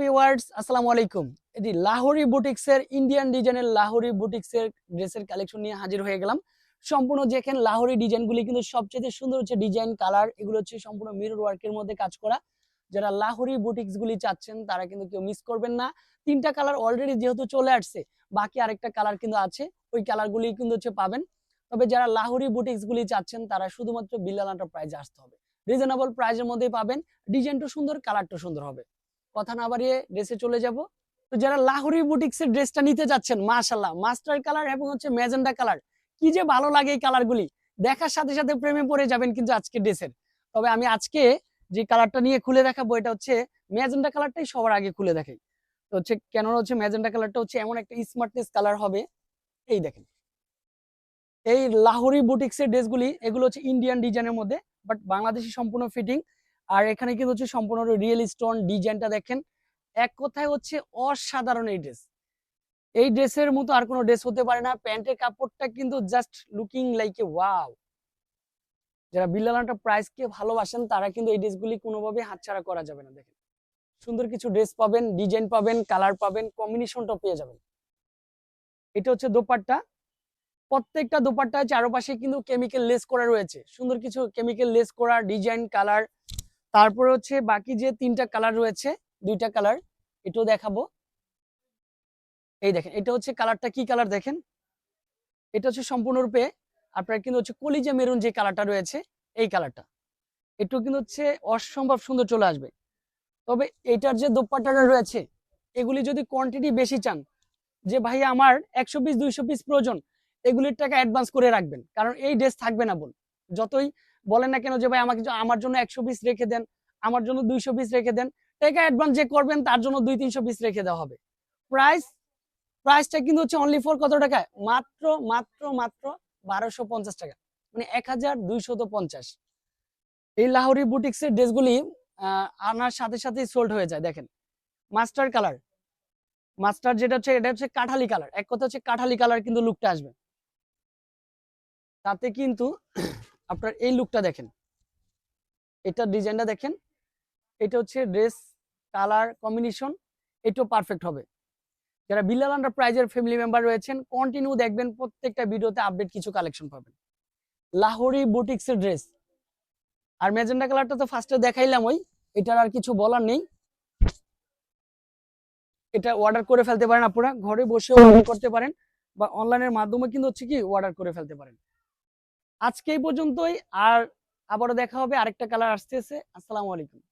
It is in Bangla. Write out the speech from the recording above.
ভিউয়ার্স আসসালামু আলাইকুম। এটি চাচ্ছেন, তারা কিন্তু কেউ মিস করবেন না। তিনটা কালার অলরেডি যেহেতু চলে আসছে, বাকি আরেকটা কালার কিন্তু আছে, ওই কালারগুলি কিন্তু হচ্ছে পাবেন। তবে যারা লাহোরি বুটিক্স গুলি চাচ্ছেন, তারা শুধুমাত্র বিল্লাল প্রাইজে আসতে হবে। রিজনেবল প্রাইজের মধ্যেই পাবেন। ডিজাইনটা সুন্দর কালারটা সুন্দর হবে। কথা না বাড়িয়ে ড্রেসে চলে যাব। তো যারা লাহোরি বুটিক্স এর ড্রেসটা নিতে যাচ্ছেন মাশাল্লাহ মাস্টার কালার এবং হচ্ছে ম্যাজেন্ডা কালার কি যে ভালো লাগে এই কালারগুলি দেখার সাথে সাথে প্রেমে পড়ে যাবেন কিন্তু আজকে ড্রেসের তবে আমি আজকে যে কালারটা নিয়ে খুলে দেখাবো, এটা হচ্ছে ম্যাজেন্ডা কালারটাই সবার আগে খুলে দেখাই। তো হচ্ছে কেন হচ্ছে ম্যাজেন্ডা কালারটা হচ্ছে এমন একটা স্মার্টনেস কালার হবে। এই দেখেন। এই লাহোরি বুটিক্স এর ড্রেসগুলি এগুলো হচ্ছে ইন্ডিয়ান ডিজাইনের মধ্যে বাট বাংলাদেশি সম্পূর্ণ ফিটিং আর এখানে কিন্তু হচ্ছে সম্পূর্ণ রিয়েল স্টোন ডিজাইনটা দেখেন। এক কথায় হচ্ছে অসাধারণ এই ড্রেস এই ড্রেসের মতো আর কোনো ড্রেস হতে পারে না। প্যান্টের কাপড়টা কিন্তু just looking like a wow যারা বিল্লালাটা প্রাইস কে ভালোবাসেন, তারা কিন্তু এই ড্রেসগুলি কোনোভাবে হাতছাড়া করা যাবে না, দেখেন। সুন্দর কিছু ড্রেস পাবেন ডিজাইন পাবেন কালার পাবেন কম্বিনেশনটা পেয়ে যাবেন। এটা হচ্ছে দোপাট্টা। প্রত্যেকটা দোপাট্টা চারপাশে কিন্তু কেমিক্যাল লেস করা রয়েছে। সুন্দর কিছু কেমিক্যাল লেস করা ডিজাইন কালার তারপরে হচ্ছে বাকি যে তিনটা কালার রয়েছে, দুইটা কালার এটাও দেখাবো। এই দেখেন, এটা হচ্ছে কালারটা কি কালার দেখেন? এটা হচ্ছে সম্পূর্ণরূপে আপনার কিন্তু হচ্ছে কলিজা মেরুন যে কালারটা রয়েছে, এই কালারটা একটু কিন্তু হচ্ছে অসম্ভব সুন্দর চলে আসবে। তবে এটার যে দোপাট্টাটা রয়েছে, এগুলি যদি কোয়ান্টিটি বেশি চান, যে ভাই আমার একশো পিস দুইশো পিস প্রয়োজন, এগুলির টাকা অ্যাডভান্স করে রাখবেন। কারণ এই ড্রেস থাকবে না বোন যতই বলেন না কেন যে ভাই আমাকে আমার জন্য একশো পিস রেখে দেন, আমার জন্য দুইশো পিস রেখে দেন। টাকা অ্যাডভান্স যে করবেন, তার জন্য দুই তিনশো পিস রেখে দেওয়া হবে। প্রাইস প্রাইসটা কিন্তু হচ্ছে অনলি ফর কত টাকায়? মাত্র মাত্র মাত্র বারোশো পঞ্চাশ টাকা। মানে এক হাজার দুইশত পঞ্চাশ। এই লাহোরি বুটিক্সের ড্রেসগুলি আনার সাথে সাথে সোল্ড হয়ে যায়, দেখেন। মাস্টার কালার মাস্টার যেটা হচ্ছে, এটা হচ্ছে কাঠালি কালার এক কথা হচ্ছে কাঠালি কালার কিন্তু লুকটা আসবে। তাতে কিন্তু আপনার এই লুকটা দেখেন। এটার ডিজাইনটা দেখেন। এটা হচ্ছে ড্রেস কালার কম্বিনেশন এটাও পারফেক্ট হবে। যারা বিল্লাল আন্ডার প্রাইজের ফ্যামিলি মেম্বার রয়েছেন কন্টিনিউ দেখবেন প্রত্যেকটা ভিডিওতে আপডেট কিছু কালেকশন পাবেন। লাহোরি বুটিক্সের ড্রেস আর ম্যাজেন্ডা কালারটা তো ফার্স্টে দেখাইলাম ওই, এটার আর কিছু বলার নেই। এটা অর্ডার করে ফেলতে পারেন আপনারা। ঘরে বসে অর্ডার করতে পারেন বা অনলাইনের মাধ্যমে কিন্তু হচ্ছে কি অর্ডার করে ফেলতে পারেন। আজকে এই পর্যন্তই আর আবারও দেখা হবে আরেকটা কালার আসতেছে। আসসালামু আলাইকুম।